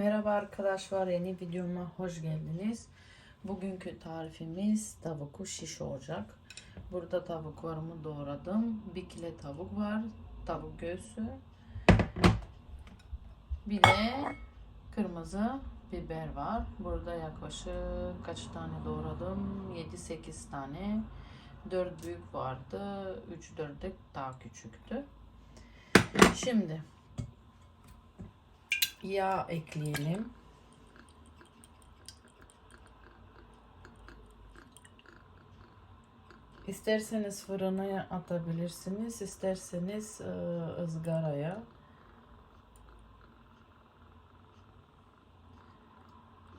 Merhaba arkadaşlar yeni videoma hoş geldiniz. Bugünkü tarifimiz tavuklu şiş olacak. Burada tavuklarımı doğradım. Bir kilo tavuk var. Tavuk göğsü. Bir de kırmızı biber var. Burada yaklaşık kaç tane doğradım? 7-8 tane. 4 büyük vardı. 3-4 de daha küçüktü. Şimdi yağ ekleyelim. İsterseniz fırına atabilirsiniz, isterseniz e, ızgaraya.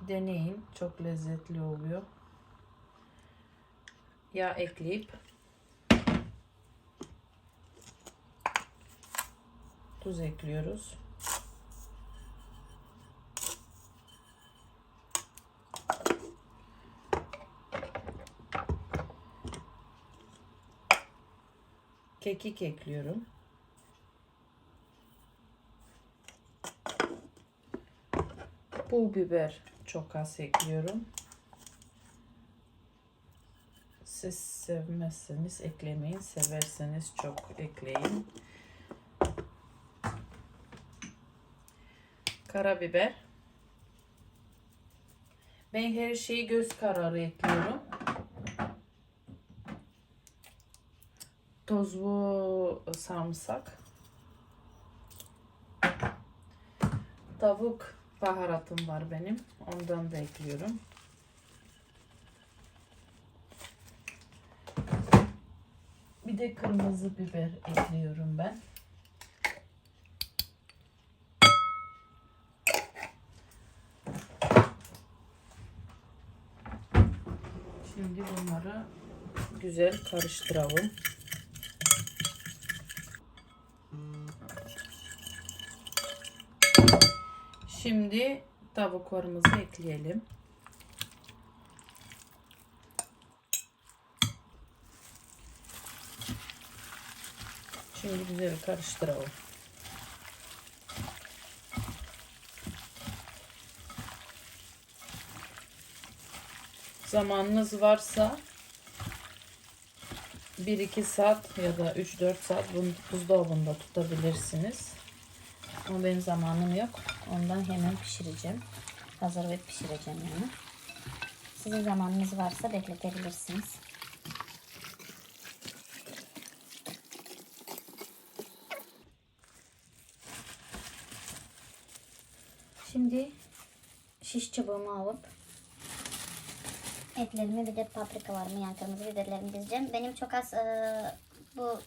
Deneyin, çok lezzetli oluyor. Yağ ekleyip tuz ekliyoruz. Kekik ekliyorum. Pul biber çok az ekliyorum. Siz sevmezseniz eklemeyin. Severseniz çok ekleyin. Karabiber. Ben her şeyi göz kararı ekliyorum. Tozlu sarımsak. Tavuk baharatım var benim. Ondan da ekliyorum. Bir de kırmızı biber ekliyorum ben. Şimdi bunları güzel karıştıralım. Şimdi tavuklarımızı ekleyelim. Şimdi güzel karıştıralım. Zamanınız varsa 1-2 saat ya da 3-4 saat bunu buzdolabında tutabilirsiniz. Ama benim zamanım yok. Ondan hemen pişireceğim. Hazır ve pişireceğim yani. Sizin zamanınız varsa bekletebilirsiniz. Şimdi şiş çubuğumu alıp etlerimi bir de paprikalarımı yani kırmızı biberlerimi dizeceğim. Benim çok az eee, bu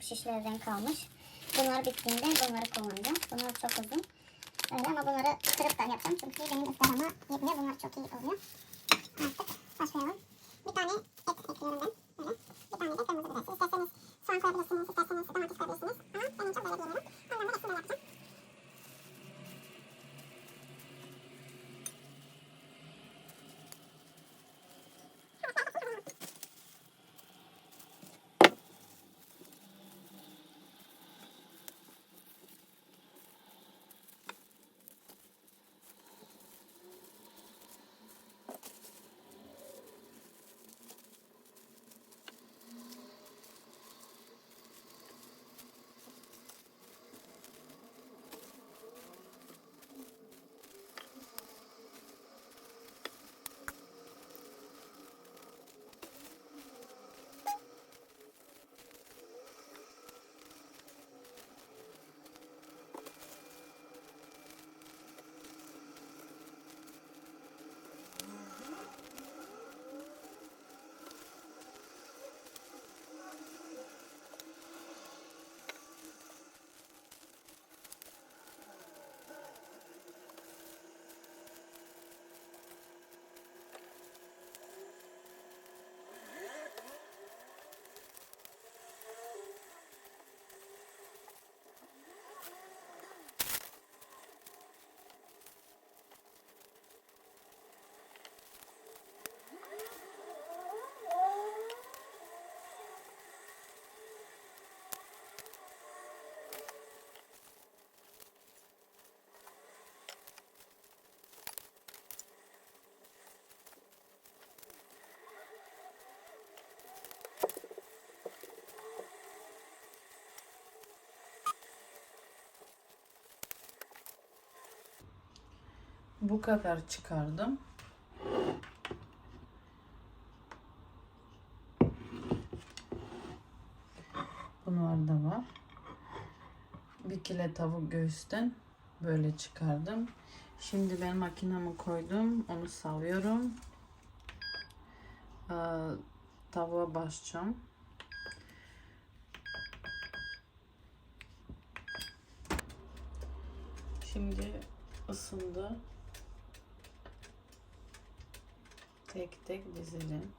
şişlerden kalmış. Bunlar bittiğinde bunları kullanacağım. Bunlar çok uzun. Öyle ama bunları kırıp da yapacağım. Çünkü benim ızgarama yetmiyor. Bunlar çok iyi oluyor. Artık başlayalım. Bir tane et ekliyorum ben. Böyle. Bir tane de kırmızı biber. İsterseniz soğan koyabilirsiniz. isterseniz domates koyabilirsiniz. Ama benim çok böyle diyemiyorum. Ondan da Bu kadar çıkardım. Bunlar da var. Bir kilo tavuk göğüsten böyle çıkardım. Şimdi ben makineme koydum. Onu savuyorum. Ee, tavuğa basacağım. Şimdi ısındı. Tek tek dizelim.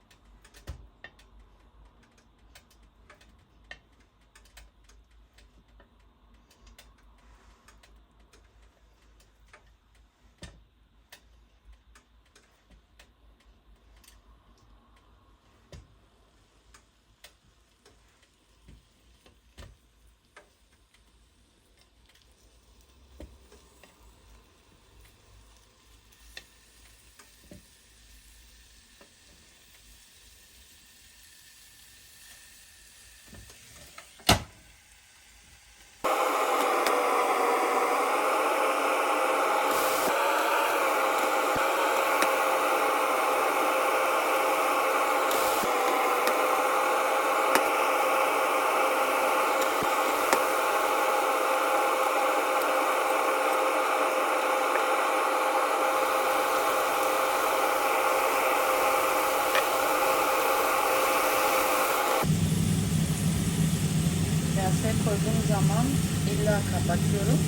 Koyduğum zaman illa kapatıyorum.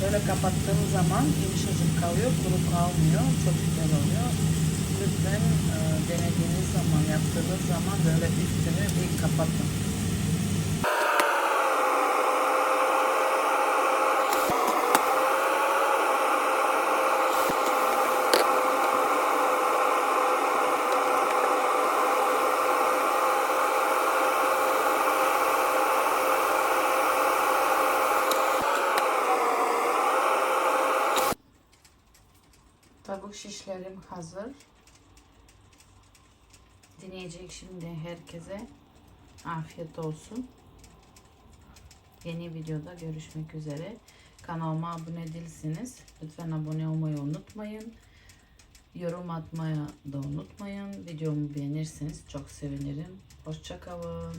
Böyle kapattığım zaman yumuşacık kalıyor, kuru kalmıyor. Çok güzel oluyor. Lütfen e, denediğiniz zaman, yaptığınız zaman böyle üstünü bir kapatın. Tavuk şişlerim hazır. Dinleyecek şimdi herkese afiyet olsun. Yeni videoda görüşmek üzere. Kanalıma abone değilsiniz. Lütfen abone olmayı unutmayın. Yorum atmayı da unutmayın. Videomu beğenirseniz çok sevinirim. Hoşçakalın.